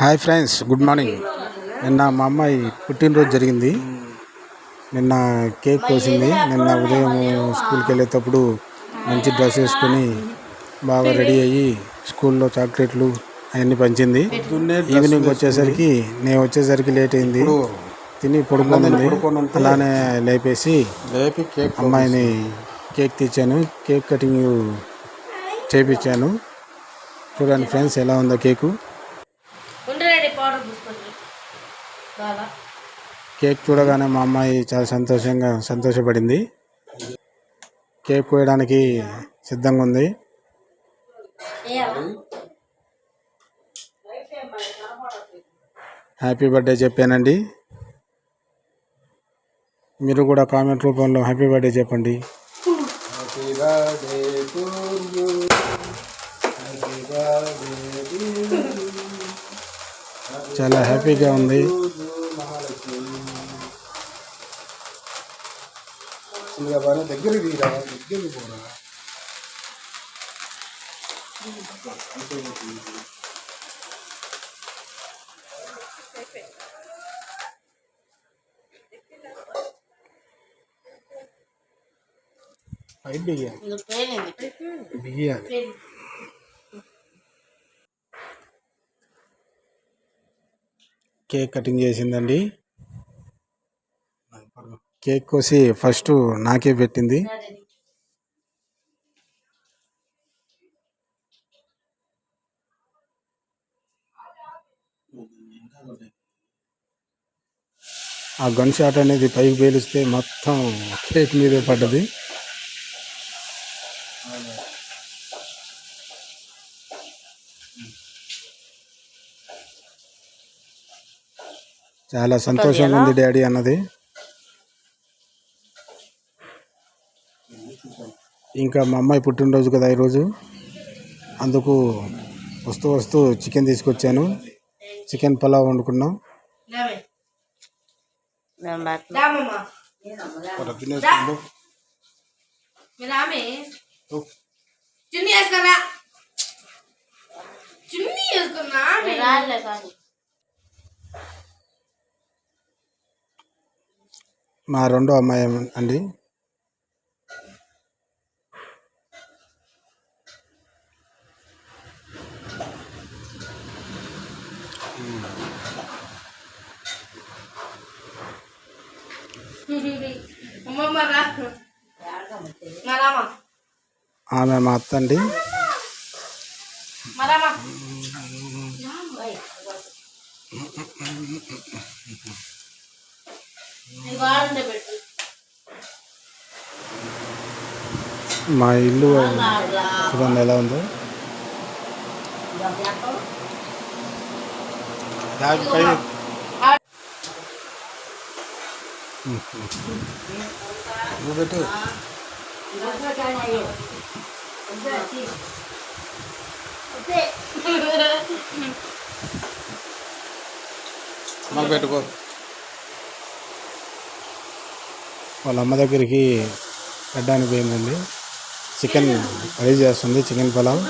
Hi friends good morning. నిన్న మా అమ్మాయి పుట్టినరోజు జరిగింది. నిన్న కేక్ కోసింది. నిన్న ఉదయం స్కూల్కి వెళ్ళేటప్పుడు మంచి డ్రెస్ వేసుకొని బాగా రెడీ అయ్యి స్కూల్లో చాక్లెట్లు అవన్నీ పంచింది. ఈవినింగ్ వచ్చేసరికి నేను వచ్చేసరికి లేట్ అయింది. తిని పడుకోనుంది అలానే లేపేసి లేపి కేక్ అమ్మాయిని కేక్ తెచ్చాను. కేక్ కటింగ్ చేపించాను. చూడండి ఫ్రెండ్స్ ఎలా ఉందో కేకు. కేక్ చూడగానే మా అమ్మాయి చాలా సంతోషంగా సంతోషపడింది. కేక్ కోయడానికి సిద్ధంగా ఉంది. హ్యాపీ బర్త్డే చెప్పానండి. మీరు కూడా కామెంట్ రూపంలో హ్యాపీ బర్త్డే చెప్పండి. చాలా హ్యాపీగా ఉంది. ఇంకా బాగా దగ్గరికి తీరా దగ్గరికి పోరా. పైప్ పేలింది కేక్ కటింగ్ చేసిందండి. కేక్ కోసి ఫస్ట్ నాకే పెట్టింది. ఆ గన్ షాట్ అనేది పైకి పేలిస్తే మొత్తం కేక్ మీదే పడ్డది. చాలా సంతోషంగా ఉంది డాడీ అన్నది. ఇంకా మా అమ్మాయి పుట్టినరోజు కదా ఈరోజు. అందుకు వస్తూ వస్తూ చికెన్ తీసుకొచ్చాను. చికెన్ పలావ్ వండుకున్నాం. మా రెండో అమ్మాయి అండి. ఆమె మా అత్త అండి మా ఇల్లు చూడండి ఎలా ఉందో. దాని పైన నువ్వు పెట్టు మాకు పెట్టుకో. వాళ్ళ అమ్మ దగ్గరికి పెట్టడానికి పోయిందండి చికెన్ రెడీ చేస్తుంది చికెన్ పలావ్.